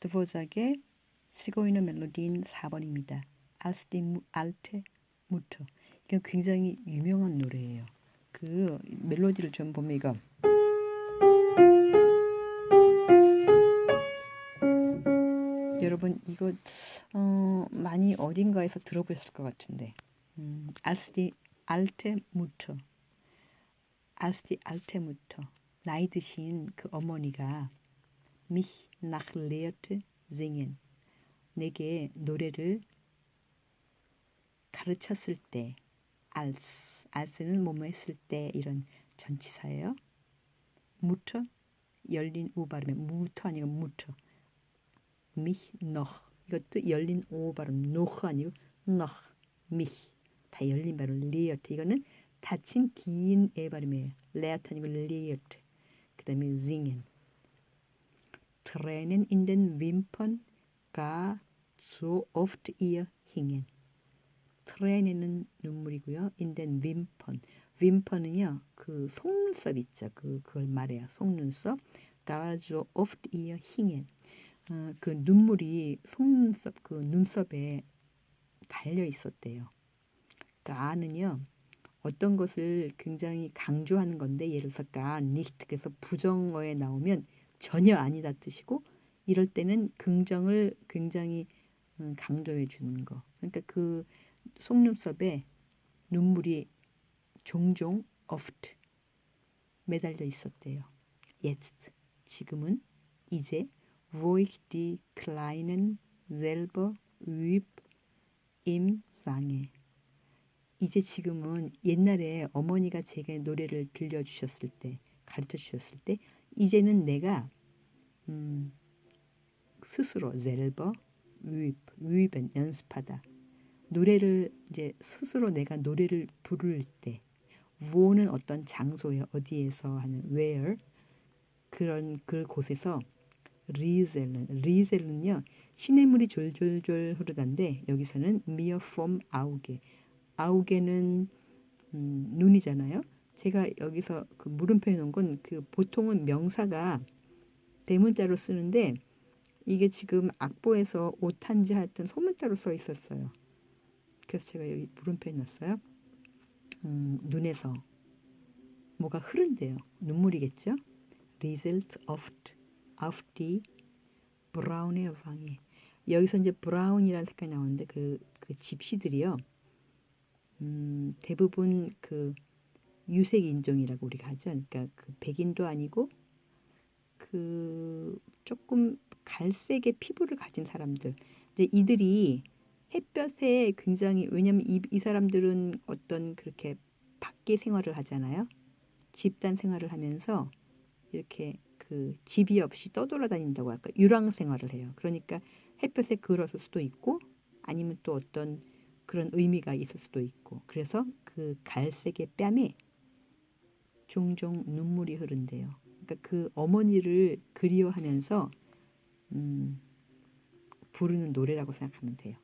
드보작의 쉬고 있는 멜로디인 4번입니다. 알스디 알테 무터. 이건 굉장히 유명한 노래예요. 그 멜로디를 좀 보면 이거 여러분 이거 어, 많이 어딘가에서 들어보셨을 것 같은데 음, 알스디 알테 무터 알스디 알테 무터 나이 드신 그 어머니가 mich nach lehrte singen. 내게 노래를 가르쳤을 때 als als는 뭐뭐 했을 때 이런 전치사예요. 무터 열린 우 발음에 무터 아니고 무터. mich noch. 이것도 열린 오 발음 noch 아니고 noch mich. 다 열린 발음 리어트 이거는 닫힌 긴 에 발음이에요. 레어트 아니고 리어트 그 다음에 singen Tränen in den Wimpern gar so oft ihr hingen. 트레인에는 눈물이고요. in den Wimpern. 윈퍼는요. 그 속눈썹 있죠. 그 그걸 말해요. 속눈썹. gar so oft ihr hingen. 어, 그 눈물이 속눈썹 그 눈썹에 달려 있었대요. 가는요. 어떤 것을 굉장히 강조하는 건데 예를 들어서 gar nicht 그래서 부정어에 나오면 전혀 아니다 뜻이고 이럴 때는 긍정을 굉장히 음, 강조해 주는 거. 그러니까 그 속눈썹에 눈물이 종종 oft 매달려 있었대요. jetzt 지금은 이제 wo ich die kleinen selber üb im Sange 이제 지금은 옛날에 어머니가 제게 노래를 들려주셨을 때 가르쳐 주셨을 때 이제는 내가 음, 스스로 selber üb, üben 연습하다 노래를 이제 스스로 내가 노래를 부를 때 wo는 어떤 장소에 어디에서 하는 where 그런 그 곳에서 리젤은 리젤은요 시냇물이 졸졸졸 흐르던데 여기서는 미어 폼 아우게 아우게는 음, 눈이잖아요. 제가 여기서 그 물음표 해놓은 건 그 보통은 명사가 대문자로 쓰는데 이게 지금 악보에서 오탄지 하여튼 소문자로 써 있었어요. 그래서 제가 여기 물음표 해놨어요. 음, 눈에서 뭐가 흐른대요. 눈물이겠죠? Result of auf die braune Wange. 여기서 이제 브라운이라는 색깔이 나오는데 그, 그 집시들이요. 음, 대부분 그 유색 인종이라고 우리가 하죠. 그러니까 그 백인도 아니고 그 조금 갈색의 피부를 가진 사람들. 이제 이들이 햇볕에 굉장히 왜냐면 이, 이 사람들은 어떤 그렇게 밖에 생활을 하잖아요. 집단 생활을 하면서 이렇게 그 집이 없이 떠돌아다닌다고 할까 유랑 생활을 해요. 그러니까 햇볕에 그을었을 수도 있고 아니면 또 어떤 그런 의미가 있을 수도 있고 그래서 그 갈색의 뺨에 종종 눈물이 흐른대요. 그러니까 그 어머니를 그리워하면서 음, 부르는 노래라고 생각하면 돼요.